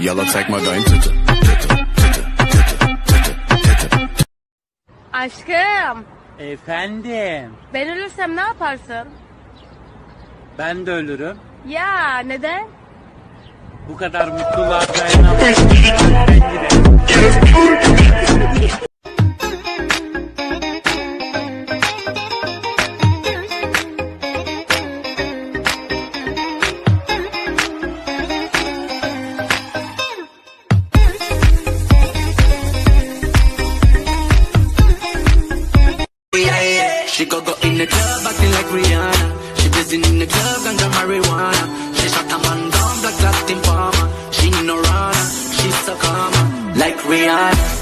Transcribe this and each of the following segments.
My dime. Tut tut tut tut tut tut tut. Aşkım, Efendim, ben ölürsem ne yaparsın? ben de ölürüm. Ya neden? Bu kadar mutluluğa dayanamam. Ben giderim. She go go in the club acting like Rihanna. She blazing in the club ganja marijuana. She shot a man down black Latin farmer. She no runner, she so calm like Rihanna.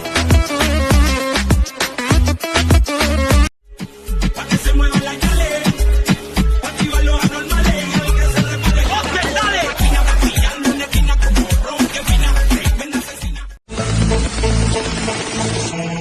Thank you.